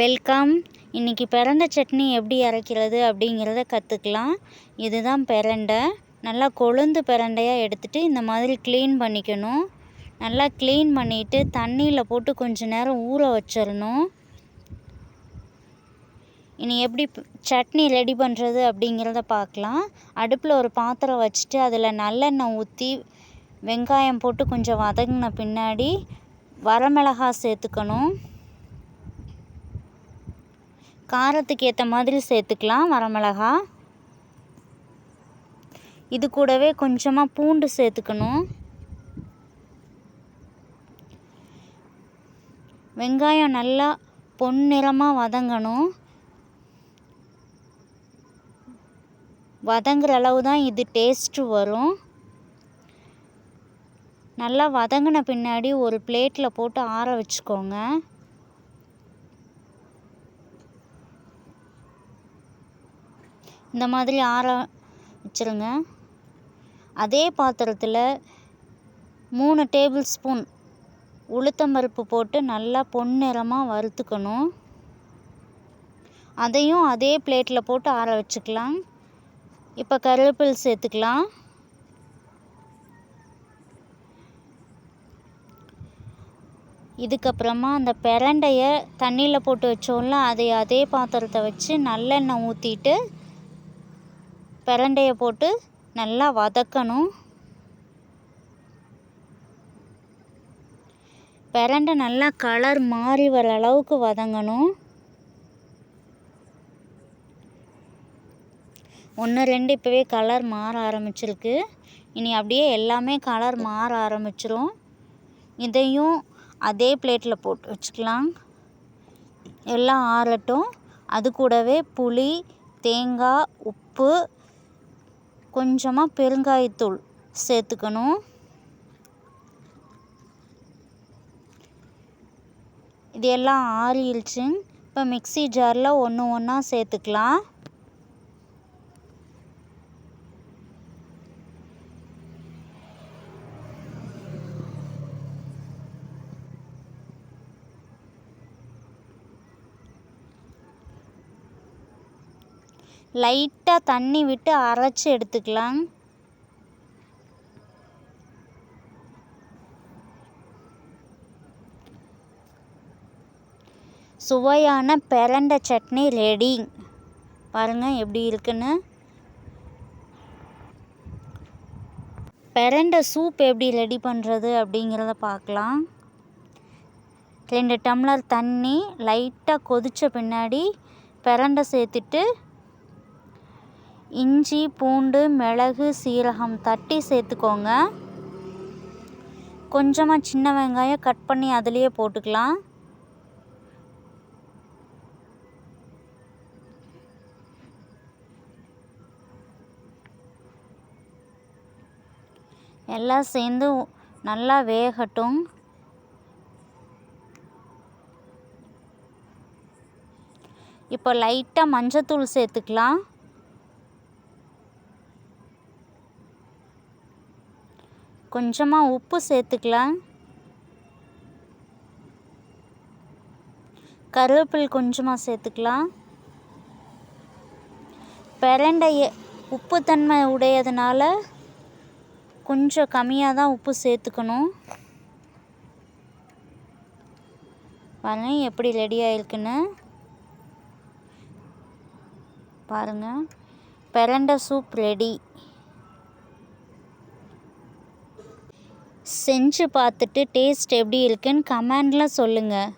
Welcome. இன்றைக்கி பிரண்டை சட்னி எப்படி அரைக்கிறது அப்படிங்கிறத கற்றுக்கலாம் இதுதான் பிரண்டை. நல்லா கொழுந்து பிரண்டையாக எடுத்துகிட்டு இந்த மாதிரி க்ளீன் பண்ணிக்கணும். நல்லா க்ளீன் பண்ணிவிட்டு தண்ணியில் போட்டு கொஞ்ச நேரம் ஊற வச்சிடணும். இனி எப்படி சட்னி ரெடி பண்ணுறது அப்படிங்கிறத பார்க்கலாம். அடுப்பில் ஒரு பாத்திரம் வச்சுட்டு அதில் நல்லெண்ணெய் ஊற்றி வெங்காயம் போட்டு கொஞ்சம் வதங்கின பின்னாடி வரமிளகா சேர்த்துக்கணும். காரத்துக்கு ஏற்ற மாதிரி சேர்த்துக்கலாம் வரமிளகா. இது கூடவே கொஞ்சமாக பூண்டு சேர்த்துக்கணும். வெங்காயம் நல்லா பொன்னிறமாக வதங்கணும். வதங்குற அளவு தான் இது டேஸ்ட்டு வரும். நல்லா வதங்கின பின்னாடி ஒரு பிளேட்டில் போட்டு ஆற வச்சுக்கோங்க. இந்த மாதிரி ஆற வச்சுருங்க அதே பாத்திரத்தில் மூணு டேபிள் ஸ்பூன் உளுத்தம்பருப்பு போட்டு நல்லா பொன்னிறமாக வறுத்துக்கணும். அதையும் அதே பிளேட்டில் போட்டு ஆற வச்சுக்கலாம். இப்போ கருவேப்பில் சேர்த்துக்கலாம். இதுக்கப்புறமா அந்த பிரண்டையை தண்ணியில் போட்டு வச்சோம்ல அதை அதே பாத்திரத்தை வச்சு நல்லெண்ணெய் ஊற்றிட்டு பிரண்டையை போட்டு நல்லா வதக்கணும். பிரண்டை நல்லா கலர் மாறி வர அளவுக்கு வதங்கணும். ஒன்று ரெண்டு இப்போவே கலர் மாற ஆரம்பிச்சிருக்கு. இனி அப்படியே எல்லாமே கலர் மாற ஆரம்பிச்சிரும். இதையும் அதே பிளேட்டில் போட்டு வச்சுக்கலாம். எல்லாம் ஆறட்டும். அது கூடவே புளி தேங்காய் உப்பு கொஞ்சமாக பெருங்காயத்தூள் சேர்த்துக்கணும். இது எல்லாம் ஆறிடுச்சு. இப்போ மிக்சி ஜாரில் ஒன்று ஒன்றா சேர்த்துக்கலாம். லைட்டாக தண்ணி விட்டு அரைச்சி எடுத்துக்கலாம். சுவையான பிரண்டை சட்னி ரெடி பாருங்கள் எப்படி இருக்குன்னு. பிரண்டை சூப் எப்படி ரெடி பண்ணுறது அப்படிங்கிறத பார்க்கலாம். ரெண்டு டம்ளர் தண்ணி லைட்டாக கொதித்த பின்னாடி பிரண்டை சேர்த்துட்டு இஞ்சி பூண்டு மிளகு சீரகம் தட்டி சேர்த்துக்கோங்க. கொஞ்சமாக சின்ன வெங்காயம் கட் பண்ணி அதுலேயே போட்டுக்கலாம். எல்லாம் சேர்ந்து நல்லா வேகட்டும். இப்போ லைட்டாக மஞ்சத்தூள் சேர்த்துக்கலாம். கொஞ்சமாக உப்பு சேர்த்துக்கலாம். கருவேப்பில் கொஞ்சமாக சேர்த்துக்கலாம். பிரண்டைய உப்புத்தன்மை உடையதுனால கொஞ்சம் கம்மியாக தான் உப்பு சேர்த்துக்கணும். பாருங்கள் எப்படி ரெடி ஆயிருக்குன்னு. பாருங்கள் பிரண்டை சூப் ரெடி செஞ்சு பார்த்துட்டு டேஸ்ட் எப்படி இருக்குன்னு கமெண்டில் சொல்லுங்கள்